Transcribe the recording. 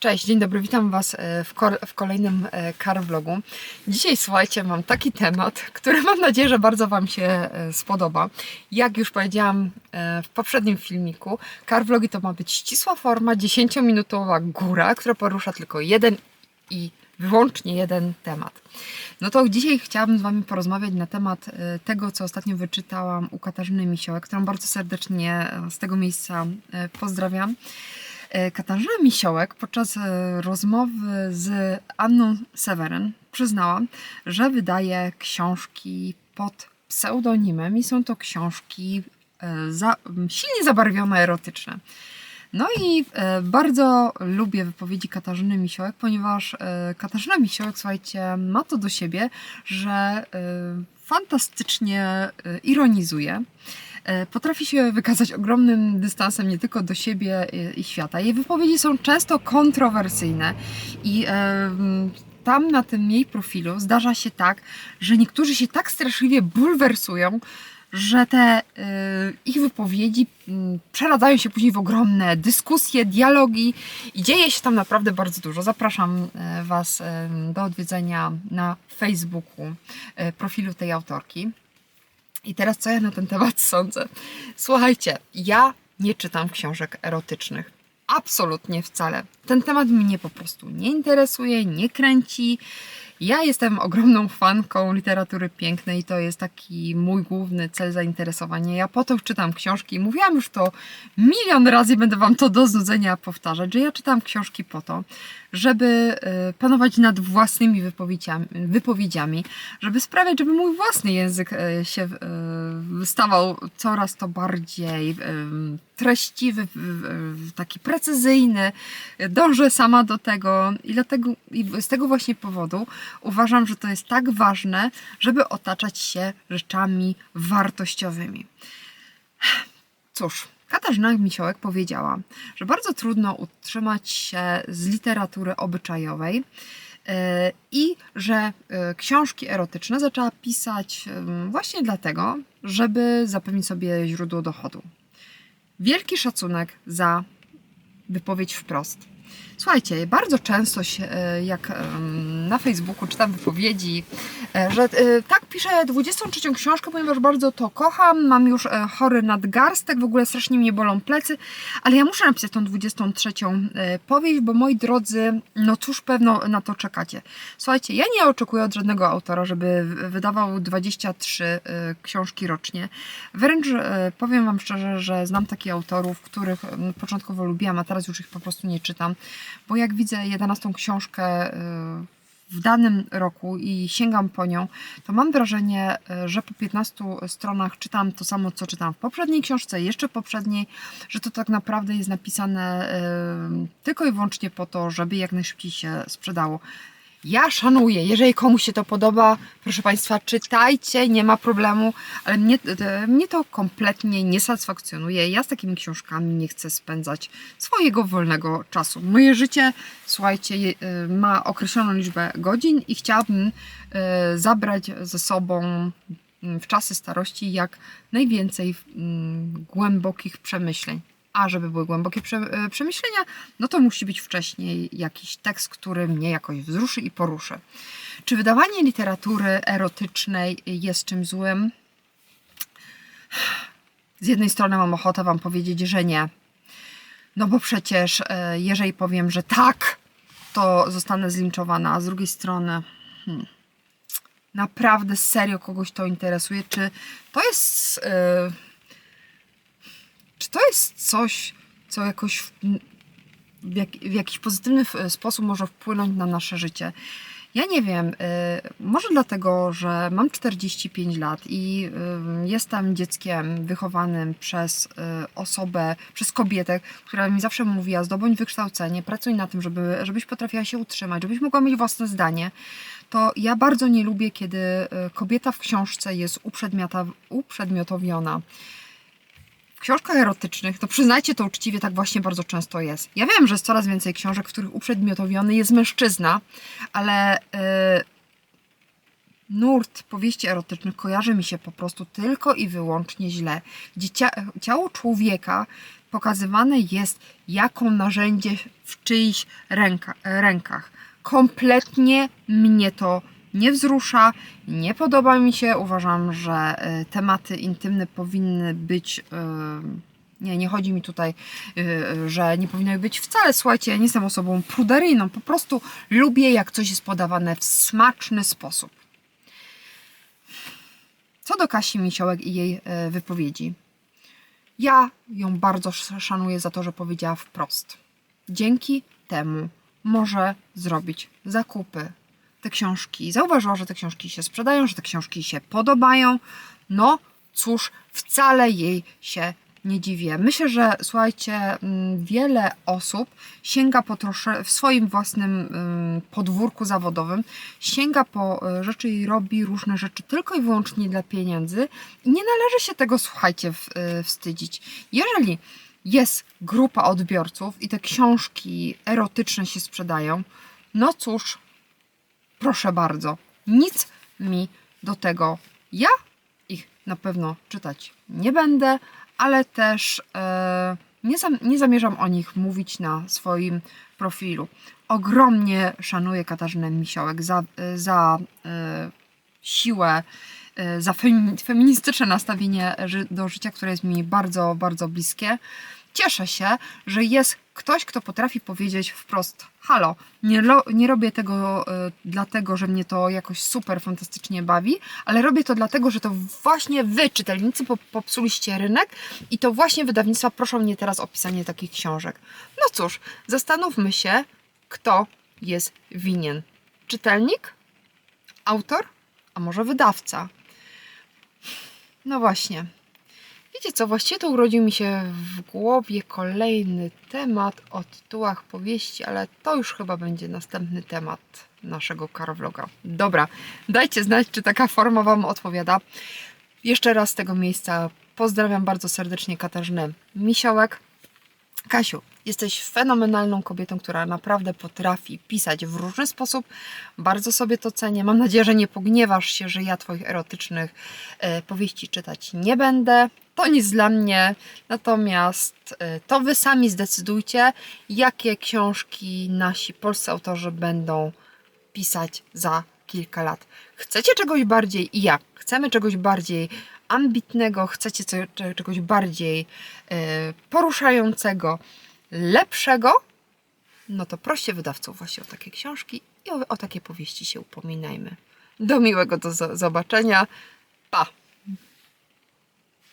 Cześć, dzień dobry, witam Was e, w, w kolejnym e, car vlogu. Dzisiaj słuchajcie, mam taki temat, który mam nadzieję, że bardzo Wam się e, spodoba. Jak już powiedziałam e, w poprzednim filmiku, car vlogi to ma być ścisła forma, 10-minutowa góra, która porusza tylko jeden i wyłącznie jeden temat. No to dzisiaj chciałabym z Wami porozmawiać na temat e, tego, co ostatnio wyczytałam u Katarzyny Misiołek, którą bardzo serdecznie e, z tego miejsca e, pozdrawiam. E, Katarzyna Misiołek podczas e, rozmowy z Anną Seweryn przyznała, że wydaje książki pod pseudonimem i są to książki e, za, silnie zabarwione erotyczne. No i bardzo lubię wypowiedzi Katarzyny Misiołek, ponieważ Katarzyna Misiołek, słuchajcie, ma to do siebie, że fantastycznie ironizuje. E, Potrafi się wykazać ogromnym dystansem nie tylko do siebie e, i świata. Jej wypowiedzi są często kontrowersyjne i e, tam na tym jej profilu zdarza się tak, że niektórzy się tak straszliwie bulwersują, że te ich wypowiedzi mm, przeradzają się później w ogromne dyskusje, dialogi i dzieje się tam naprawdę bardzo dużo. Zapraszam Was do odwiedzenia na Facebooku profilu tej autorki. I teraz co ja na ten temat sądzę? Słuchajcie, ja nie czytam książek erotycznych. Absolutnie wcale. Ten temat mnie po prostu nie interesuje, nie kręci. Ja jestem ogromną fanką literatury pięknej, to jest taki mój główny cel zainteresowania. Ja po to czytam książki. Mówiłam już to milion razy, będę Wam to do znudzenia powtarzać, że ja czytam książki po to, żeby e, panować nad własnymi wypowiedziami, żeby sprawiać, żeby mój własny język e, się e, stawał coraz to bardziej treściwy, taki precyzyjny. Dążę sama do tego i dlatego i z tego właśnie powodu uważam, że to jest tak ważne, żeby otaczać się rzeczami wartościowymi. Cóż, Katarzyna Misiołek powiedziała, że bardzo trudno utrzymać się z literatury obyczajowej yy, i że yy, książki erotyczne zaczęła pisać yy, właśnie dlatego, żeby zapewnić sobie źródło dochodu. Wielki szacunek za wypowiedź wprost. Słuchajcie, bardzo często się, e, jak na Facebooku czytam wypowiedzi, e, że e, tak piszę 23 książkę, ponieważ bardzo to kocham, mam już chory nadgarstek, w ogóle strasznie mnie bolą plecy, ale ja muszę napisać tą 23 e, powieść, bo moi drodzy, no cóż pewno na to czekacie. Słuchajcie, ja nie oczekuję od żadnego autora, żeby wydawał 23 e, książki rocznie. Wręcz powiem Wam szczerze, że znam takich autorów, których em, początkowo lubiłam, a teraz już ich po prostu nie czytam, bo jak widzę 11 książkę e, w danym roku i sięgam po nią, to mam wrażenie, e, że po 15 stronach czytam to samo, co czytam w poprzedniej książce, jeszcze poprzedniej, że to tak naprawdę jest napisane e, tylko i wyłącznie po to, żeby jak najszybciej się sprzedało. Ja szanuję, jeżeli komuś się to podoba, proszę Państwa, czytajcie, nie ma problemu, ale mnie, e, mnie to kompletnie nie satysfakcjonuje. Ja z takimi książkami nie chcę spędzać swojego wolnego czasu. Moje życie, słuchajcie, e, ma określoną liczbę godzin i chciałabym e, zabrać ze sobą mm, w czasy starości jak najwięcej mm, głębokich przemyśleń. A żeby były głębokie e, przemyślenia, no to musi być wcześniej jakiś tekst, który mnie jakoś wzruszy i poruszy. Czy wydawanie literatury erotycznej jest czymś złym? Z jednej strony mam ochotę Wam powiedzieć, że nie. No bo przecież, e, jeżeli powiem, że tak, to zostanę zlinczowana, a z drugiej strony, hmm, naprawdę serio kogoś to interesuje? Czy to jest. e, czy to jest coś, co jakoś w, w, jak, w jakiś pozytywny sposób może wpłynąć na nasze życie? Ja nie wiem, y, może dlatego, że mam 45 lat i y, jestem dzieckiem wychowanym przez y, osobę, przez kobietę, która mi zawsze mówiła: zdobądź wykształcenie, pracuj na tym, żeby, żebyś potrafiła się utrzymać, żebyś mogła mieć własne zdanie. To ja bardzo nie lubię, kiedy kobieta w książce jest uprzedmiotowiona. W książkach erotycznych, to przyznajcie to uczciwie, tak właśnie bardzo często jest. Ja wiem, że jest coraz więcej książek, w których uprzedmiotowiony jest mężczyzna, ale yy, nurt powieści erotycznych kojarzy mi się po prostu tylko i wyłącznie źle. Gdzie cia- ciało człowieka pokazywane jest jako narzędzie w czyichś ręka, rękach. Kompletnie mnie to nie wzrusza, nie podoba mi się. Uważam, że e, tematy intymne powinny być. e, Nie, nie chodzi mi tutaj, e, że nie powinny być wcale. Słuchajcie, ja nie jestem osobą pruderyjną. Po prostu lubię, jak coś jest podawane w smaczny sposób. Co do Kasi Misiołek i jej wypowiedzi. Ja ją bardzo sz- szanuję za to, że powiedziała wprost. Dzięki temu może zrobić zakupy. Te książki, zauważyła, że te książki się sprzedają, że te książki się podobają. No cóż, wcale jej się nie dziwię. Myślę, że słuchajcie, mm, wiele osób sięga po trosze w swoim własnym ym, podwórku zawodowym, sięga po y, rzeczy i robi różne rzeczy tylko i wyłącznie dla pieniędzy i nie należy się tego, słuchajcie, y, wstydzić. Jeżeli jest grupa odbiorców i te książki erotyczne się sprzedają, no cóż, proszę bardzo, nic mi do tego. Ja ich na pewno czytać nie będę, ale też e, nie, zam, nie zamierzam o nich mówić na swoim profilu. Ogromnie szanuję Katarzynę Misiołek za, e, za e, siłę, e, za femi- feministyczne nastawienie do życia, które jest mi bardzo, bardzo bliskie. Cieszę się, że jest ktoś, kto potrafi powiedzieć wprost: Halo, nie, nie robię tego e, dlatego, że mnie to jakoś super fantastycznie bawi, ale robię to dlatego, że to właśnie wy, czytelnicy, pop- popsuliście rynek i to właśnie wydawnictwa proszą mnie teraz o pisanie takich książek. No cóż, zastanówmy się, kto jest winien. Czytelnik? Autor? A może wydawca? No właśnie. Wiecie co, właściwie to urodził mi się w głowie kolejny temat o tytułach powieści, ale to już chyba będzie następny temat naszego karvloga. Dobra, dajcie znać, czy taka forma Wam odpowiada. Jeszcze raz z tego miejsca pozdrawiam bardzo serdecznie Katarzynę Misiołek. Kasiu, jesteś fenomenalną kobietą, która naprawdę potrafi pisać w różny sposób. Bardzo sobie to cenię. Mam nadzieję, że nie pogniewasz się, że ja Twoich erotycznych e, powieści czytać nie będę. To nic dla mnie. Natomiast e, to Wy sami zdecydujcie, jakie książki nasi polscy autorzy będą pisać za kilka lat. Chcecie czegoś bardziej i jak? Chcemy czegoś bardziej ambitnego, chcecie czegoś bardziej e, poruszającego, lepszego, no to proście wydawców właśnie o takie książki i o, o takie powieści się upominajmy. Do miłego do zo- zobaczenia. Pa!